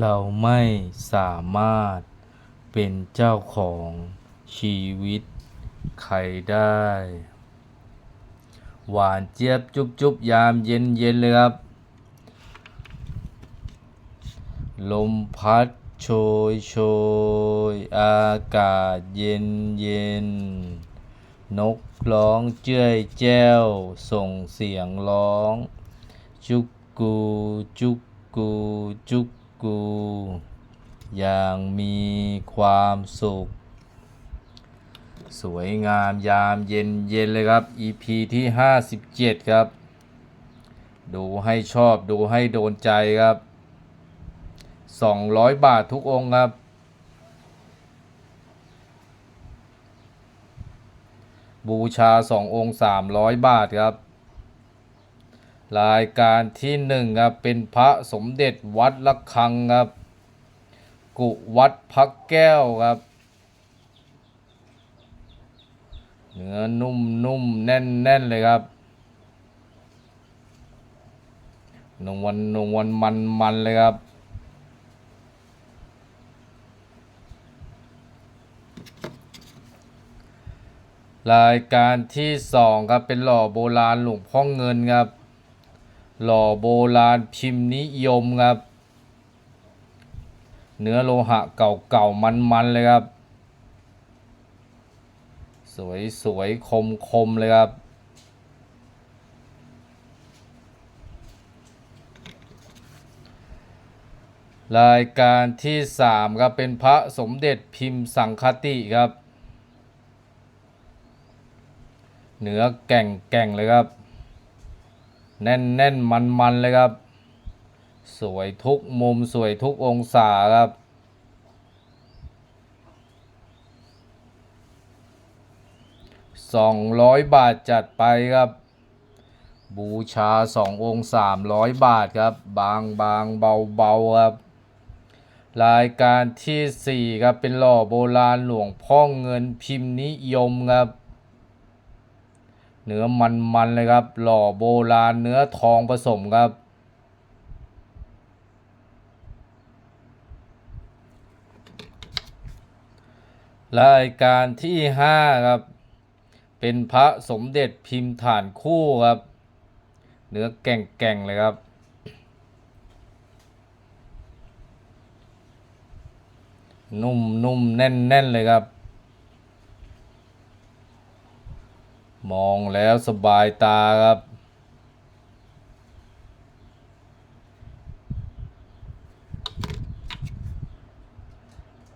เราไม่สามารถเป็นเจ้าของชีวิตใครได้ หวานเจี๊ยบจุบจุบยามเย็นเย็นเลยครับ ลมพัดโชยโชย อากาศเย็นเย็น นกร้องเจ้ยแจ้ว ส่งเสียงร้อง จุกกู จุกกู จุก กู อย่างมีความสุข สวยงามยามเย็นเย็นเลยครับ EP ที่ 57 ครับ ดูให้ชอบดูให้โดนใจครับ 200 บาททุกองค์ครับบูชา 2 องค์ 300 บาทครับ รายการที่1ครับเป็นพระสมเด็จวัดละคังครับกุวัดพักแก้วครับเนื้อนุ่มนุ่มแน่นแน่นเลยครับนงวลนวลมันมันเลยครับ รายการที่สองครับเป็นหล่อโบราณหลวงพ่อเงินครับ หล่อโบราณพิมพ์นิยมครับ เนื้อโลหะเก่าๆมันๆเลยครับ สวยสวยคมคมเลยครับรายการที่สามครับเป็นพระสมเด็จพิมพ์สังคติครับเนื้อแก่งแก่งเลยครับ แน่นแน่นมันมันเลยครับ สวยทุกมุมสวยทุกองศาครับ สองร้อยบาทจัดไปครับ บูชาสององค์สามร้อยบาทครับ บางบางเบาเบาครับ รายการที่สี่ครับเป็นหล่อโบราณหลวงพ่อเงินพิมพ์นิยมครับ เนื้อมันมันเลยครับ หล่อโบราณเนื้อทองผสมครับ รายการที่ห้าครับ เป็นพระสมเด็จพิมพ์ฐานคู่ครับ เนื้อแก่งแก่งๆเลยครับนุ่มนุ่มแน่นแน่นเลยครับ มองแล้วสบายตาครับ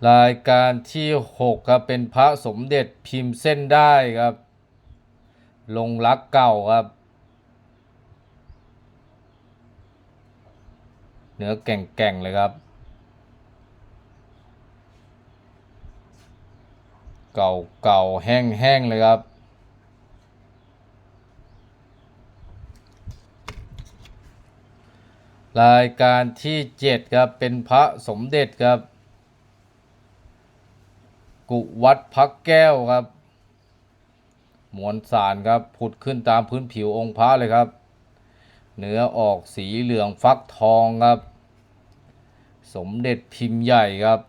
รายการที่หกครับ เป็นพระสมเด็จพิมพ์เส้นได้ครับ ลงรักเก่าครับ เนื้อแก่งๆเลยครับเก่าเก่าแห้งแห้งเลยครับ รายการที่เจ็ดครับ เป็นพระสมเด็จครับ กุวัดพักแก้วครับ มวลสารครับผุดขึ้นตามพื้นผิวองค์พระเลยครับ เนื้อออกสีเหลืองฟักทองครับ สมเด็จพิมพ์ใหญ่ครับ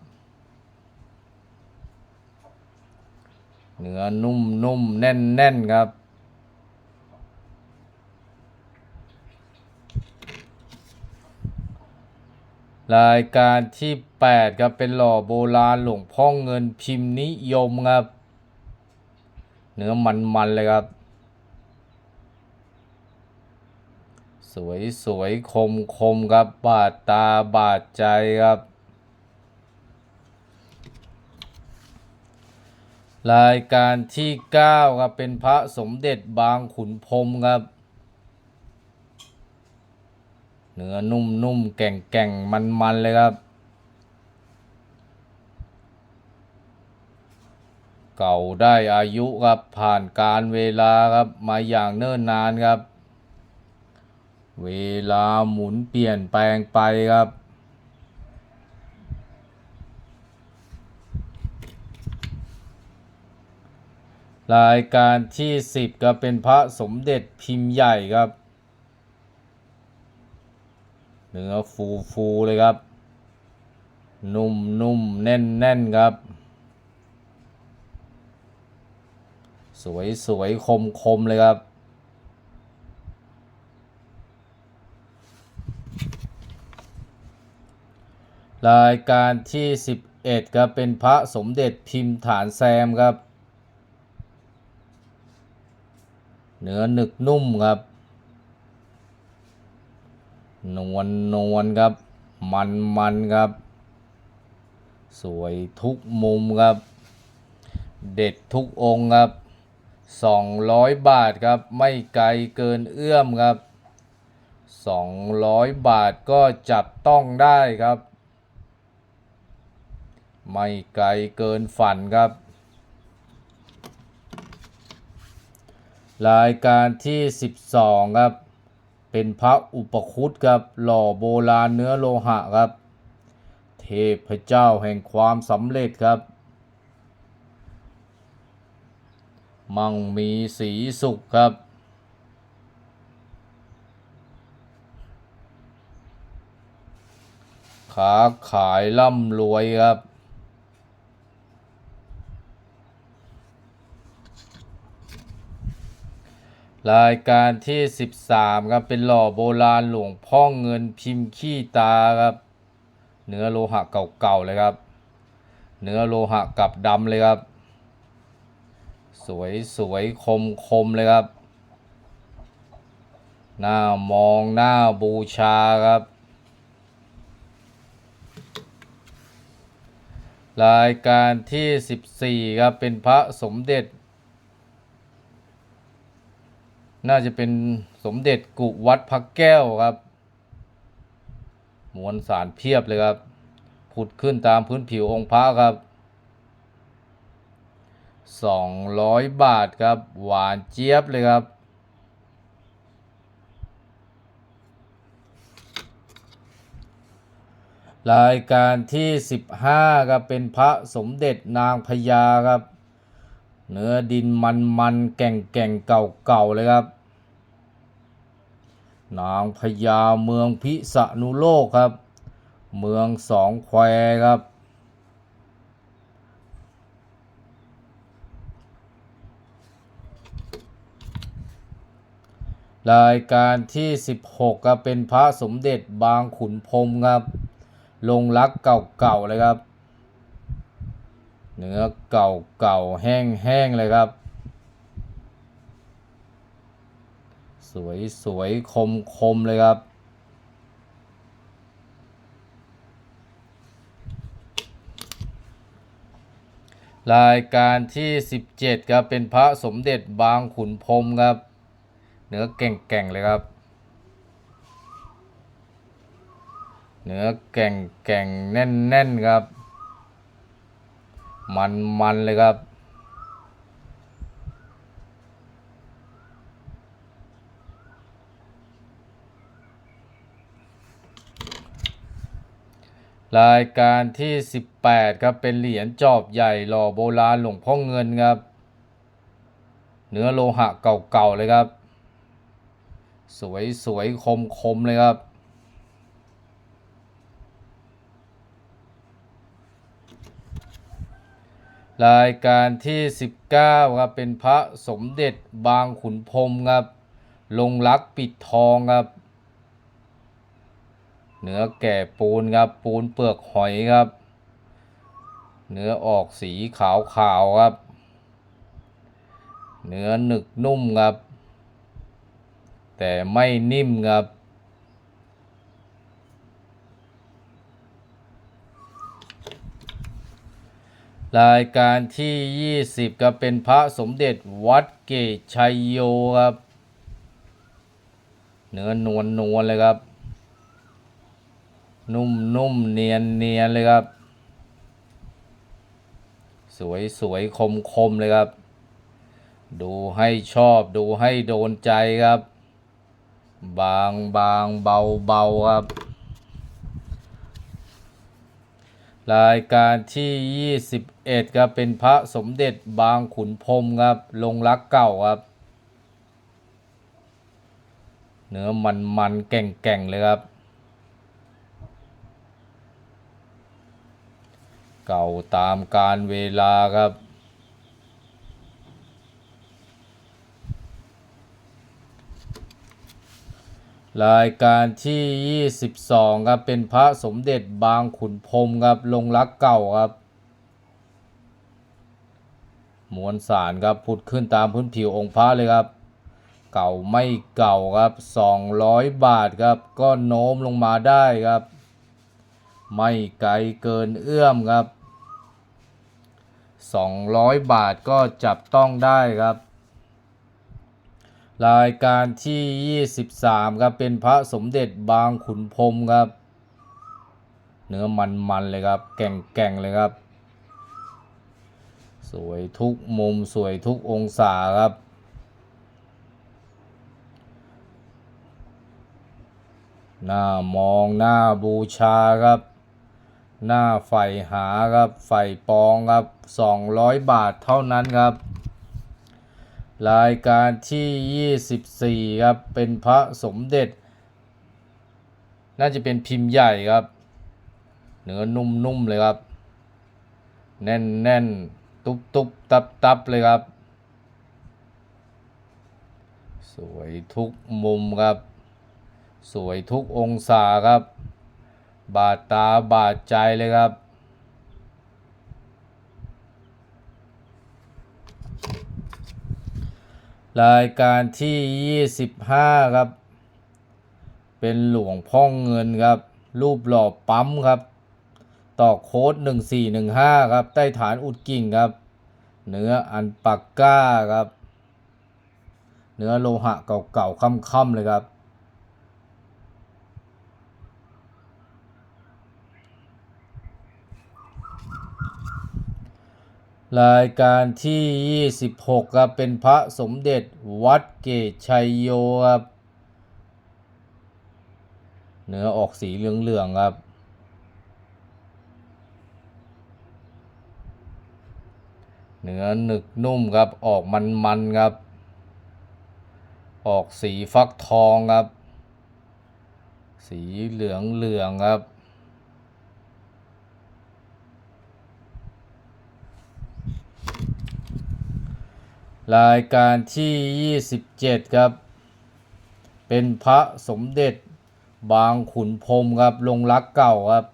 เนื้อนุ่มนุ่มแน่นแน่นครับ รายการที่ 8 ครับ เป็นหล่อโบราณหลวงพ่อเงินพิมพ์นิยมครับ เนื้อมัน ๆ เลยครับ สวยสวยคมคมครับ บาดตาบาดใจครับ รายการที่ 9 ครับ เป็นพระสมเด็จบางขุนพรมครับ เนื้อนุ่มนุ่มแก่งแก่งมันมันเลยครับ เก่าได้อายุครับ ผ่านการเวลาครับ มาอย่างเนิ่นนานครับ เวลาหมุนเปลี่ยนแปลงไปครับรายการที่ 10 ก็เป็นพระสมเด็จพิมพ์ใหญ่ครับ เนื้อฟูฟูๆเลยครับ นุ่มนุ่มแน่นแน่นครับ สวยสวยคมคมเลยครับ รายการที่ 11ครับเป็นพระสมเด็จพิมพ์ฐานแซมครับ เนื้อหนึกนุ่มครับ นวลนวลครับ มันมันครับ สวยทุกมุมครับ เด็ดทุกองครับ 200 บาทครับ ไม่ไกลเกินเอื้อมครับ 200 บาทก็จับต้องได้ครับ ไม่ไกลเกินฝันครับ รายการที่ 12 ครับ เป็นพระอุปคุตครับหล่อโบราณเนื้อโลหะครับ เทพเจ้าแห่งความสำเร็จครับ มั่งมีสีสุขครับ ขาขายร่ำรวยครับ รายการที่ 13ครับเป็นหล่อโบราณหลวงพ่อเงินพิมพ์ขี้ตาครับ เนื้อโลหะเก่าๆเลยครับ เนื้อโลหะกับดำเลยครับ สวยสวยคมคมเลยครับ หน้ามองหน้าบูชาครับ รายการที่ 14ครับเป็นพระสมเด็จ น่าจะเป็นสมเด็จกุวัดพระแก้วครับ มวลสารเพียบเลยครับ ผุดขึ้นตามพื้นผิวองค์พระครับ 200 บาทครับ หวานเจี๊ยบเลยครับรายการที่ 15ครับเป็นพระสมเด็จนางพญาครับ เนื้อดินมันมันๆแก่งแก่งๆเก่าเก่าๆเลยครับ นางพญาเมืองพิษณุโลกครับ เมืองสองแควครับ รายการที่ 16 ครับเป็นพระสมเด็จบางขุนพรมครับ ลงรักเก่าๆเลยครับ เนื้อเก่าๆแห้งๆเลยครับ สวยสวยคมคมเลยครับ รายการที่ 17 ครับเป็นพระสมเด็จบางขุนพรมครับ เนื้อแก่งๆเลยครับเนื้อแก่งแก่งๆแน่นๆครับ มันมันๆเลยครับ รายการที่ 18 ครับ เป็นเหรียญจอบใหญ่หล่อโบราณหลวงพ่อเงินครับ เนื้อโลหะเก่าๆเลยครับ สวยสวยคมคมๆเลยครับ รายการที่ 19ครับเป็นพระสมเด็จบางขุนพรมครับ ลงรักปิดทองครับ เนื้อแก่ปูนครับ ปูนเปลือกหอยครับ เนื้อออกสีขาวขาวครับ เนื้อหนึกนุ่มครับ แต่ไม่นิ่มครับ รายการที่ 20ครับเป็นพระสมเด็จวัดเกตชัยโยครับเนื้อนวลนวลเลยครับ นุ่มนุ่มเนียนเนียนเลยครับ สวยสวยคมคมเลยครับ ดูให้ชอบดูให้โดนใจครับ บางบางเบาเบาครับ รายการที่ 21ครับเป็นพระสมเด็จบางขุนพรมครับลงรักเก่าครับ เนื้อมันมันๆแก่งแก่งๆเลยครับ เก่าตามการเวลาครับ รายการที่ 22 ครับ เป็นพระสมเด็จบางขุนพรมครับ ลงรักเก่าครับ มวลสารครับผุดขึ้นตามพื้นผิวองค์พระเลยครับ เก่าไม่เก่าครับ 200 บาทครับ ก็โน้มลงมาได้ครับ ไม่ไกลเกินเอื้อมครับ 200 บาทก็จับต้องได้ครับ รายการที่ 23 ครับเป็นพระสมเด็จบางขุนพรมครับ เนื้อมันๆเลยครับ แก่งๆเลยครับ สวยทุกมุมสวยทุกองศาครับ หน้ามองหน้าบูชาครับ หน้าใฝ่หาครับใฝ่ปองครับ 200 บาทเท่านั้นครับ รายการที่ 24 ครับ เป็นพระสมเด็จ น่าจะเป็นพิมพ์ใหญ่ครับ เนื้อนุ่มๆเลยครับ แน่นๆ ตุบๆ ตับๆ เลยครับ สวยทุกมุมครับ สวยทุกองศาครับ บาดตาบาดใจเลยครับ รายการที่ 25 ครับ เป็นหลวงพ่อเงินครับ รูปหล่อปั๊มครับ ต่อโค้ด 1415 ครับ ใต้ฐานอุดกิ่งครับ เนื้ออันปักก้าครับ เนื้อโลหะเก่าๆค่ำๆเลยครับ รายการที่ 26 ครับ เป็นพระสมเด็จวัดเกตชัยโยครับ เนื้อออกสีเหลืองๆครับ เนื้อหนึกนุ่มครับ ออกมันๆครับ ออกสีฟักทองครับ สีเหลืองๆครับ รายการที่ 27 ครับ เป็นพระสมเด็จบางขุนพรมครับลงรักเก่าครับ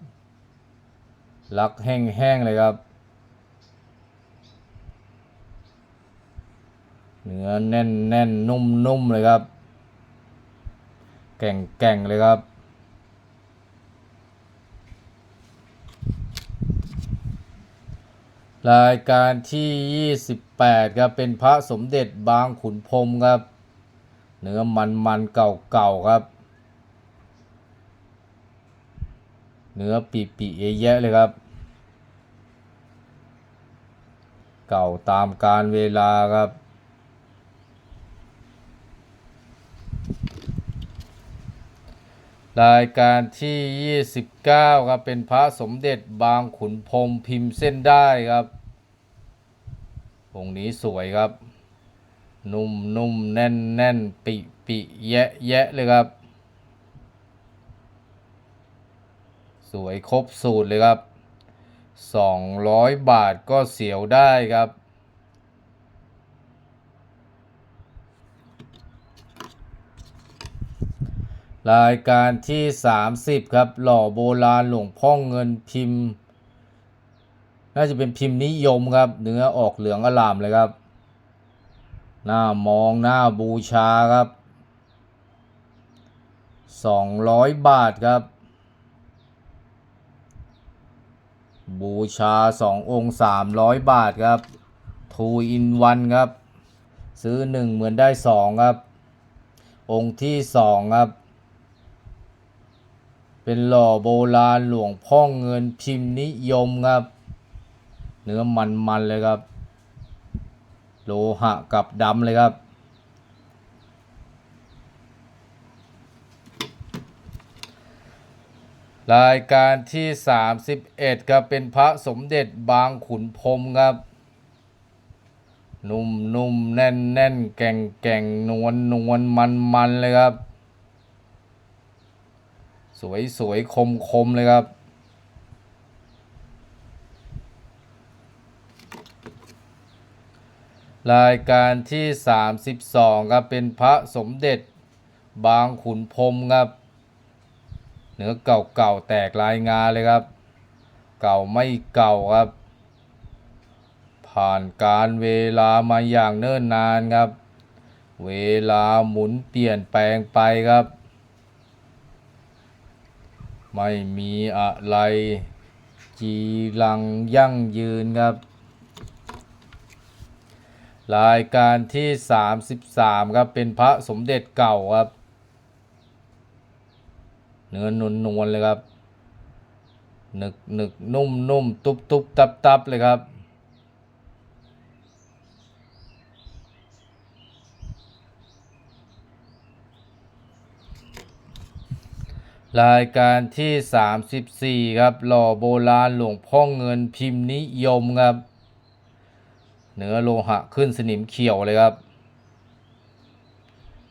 รักแห้งๆเลยครับ เนื้อแน่นแน่นนุ่มนุ่มๆเลยครับ แก่งแก่งๆเลยครับ รายการที่ 8ครับเป็นพระสมเด็จบางขุนพรมครับ เนื้อมันมันๆเก่าๆครับ เนื้อปีปีเยอะแยะเลยครับ เก่าตามการเวลาครับรายการที่ 29 ครับ เป็นพระสมเด็จบางขุนพรมพิมพ์เส้นได้ครับ องค์นี้สวยครับ นุ่มนุ่มแน่นแน่นปิปิแยะแยะเลยครับ สวยครบสูตรเลยครับ 200 บาทก็เสียวได้ครับรายการที่ 30 ครับ หล่อโบราณหลวงพ่อเงินพิมพ์ น่าจะเป็นพิมพ์นิยมครับ เนื้อออกเหลืองอลามเลยครับ หน้ามองหน้าบูชาครับ 200 บาทครับ บูชา 2 องค์ 300 บาทครับทูอินวันครับ ซื้อ 1 เหมือนได้ 2 ครับ องค์ที่ 2 ครับเป็นหล่อโบราณหลวงพ่อเงินพิมพ์นิยมครับ เนื้อมันๆเลยครับ โลหะกับดำเลยครับ รายการที่ 31ครับเป็นพระสมเด็จบางขุนพรมครับ นุ่มนุ่มแน่นแน่นแก่งแก่งนวลนวลมันมันเลยครับ สวยสวยคมคมเลยครับ รายการที่ 32ครับเป็นพระสมเด็จบางขุนพรมครับเนื้อเก่าๆแตกลายงาเลยครับ เก่าไม่เก่าครับ ผ่านการเวลามาอย่างเนิ่นนานครับ เวลาหมุนเปลี่ยนแปลงไปครับ ไม่มีอะไรจีรังยั่งยืนครับ รายการที่ 33 ครับ เป็นพระสมเด็จเก่าครับ เนื้อนวลนวลๆเลยครับหนึกหนึกนุ่มนุ่มตุบตุบตับตับเลยครับรายการที่ 34 ครับ หล่อโบราณหลวงพ่อเงินพิมพ์นิยมครับ เนื้อโลหะขึ้นสนิมเขียวเลยครับ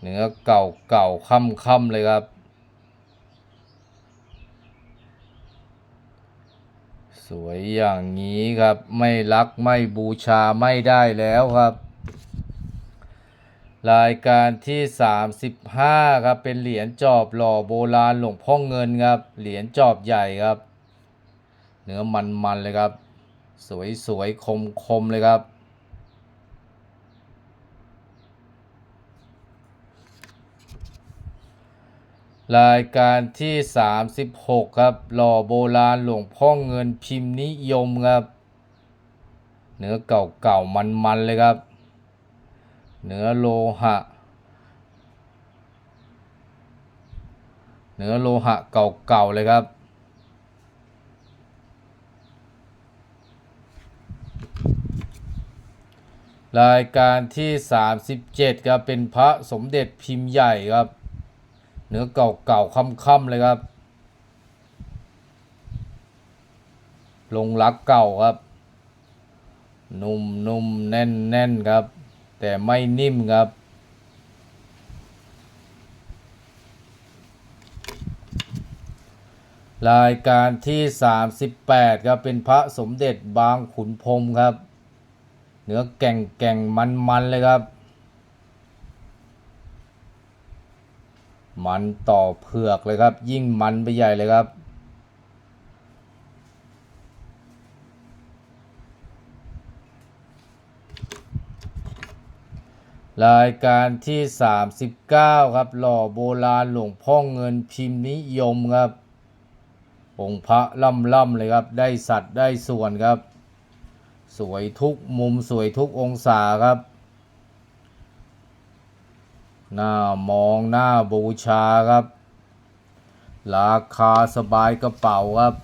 เนื้อเก่าเก่าค่ำค่ำเลยครับ สวยอย่างนี้ครับไม่รักไม่บูชาไม่ได้แล้วครับ รายการที่ 35 ครับ เป็นเหรียญจอบหล่อโบราณหลวงพ่อเงินครับ เหรียญจอบใหญ่ครับ เนื้อมันๆเลยครับ สวยๆคมๆเลยครับ รายการที่ 36 ครับ หล่อโบราณหลวงพ่อเงินพิมพ์นิยมครับ เนื้อเก่าๆมันๆเลยครับ เนื้อโลหะ เนื้อโลหะเก่าๆเลยครับ รายการที่ 37 ครับ เป็นพระสมเด็จพิมพ์ใหญ่ครับ เนื้อเก่าๆค่ำๆเลยครับ ลงรักเก่าครับ นุ่มนุ่มแน่นแน่นครับ แต่ไม่นิ่มครับ รายการที่ 38 ครับเป็นพระสมเด็จบางขุนพรมครับ เนื้อแก่งแก่งมันๆเลยครับ มันต่อเผือกเลยครับ ยิ่งมันไปใหญ่เลยครับ รายการที่ 39 ครับหล่อโบราณหลวงพ่อเงินพิมพ์นิยมครับองค์พระล่ำล่ำๆเลยครับ ได้สัตว์ได้ส่วนครับ สวยทุกมุมสวยทุกองศาครับ หน้ามองหน้าบูชาครับ ราคาสบายกระเป๋าครับ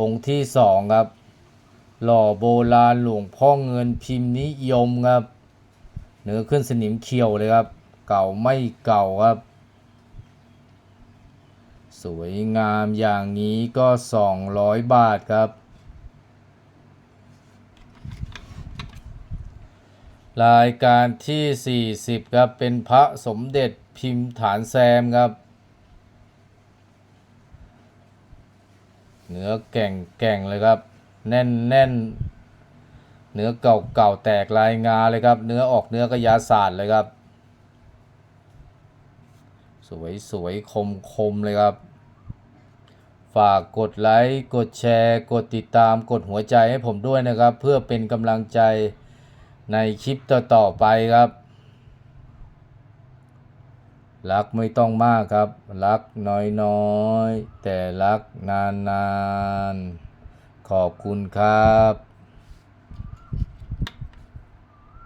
องค์ที่สองครับ หล่อโบราณหลวงพ่อเงินพิมพ์นิยมครับ เนื้อขึ้นสนิมเขียวเลยครับ เก่าไม่เก่าครับ สวยงามอย่างนี้ก็ 200 บาทครับ รายการที่ 40 ครับ เป็นพระสมเด็จพิมพ์ฐานแซมครับ เนื้อแก่งแก่งเลยครับ แน่นแน่นเนื้อเก่าเก่าแตกลายงาเลยครับ เนื้อออกเนื้อกระยาศาสตร์เลยครับ สวยสวยคมคมเลยครับ ฝากกดไลค์ กดแชร์ กดติดตาม กดหัวใจให้ผมด้วยนะครับ เพื่อเป็นกำลังใจ ในคลิปต่อๆไปครับ รักไม่ต้องมากครับ รักน้อยๆ แต่รักนานๆ ขอบคุณครับ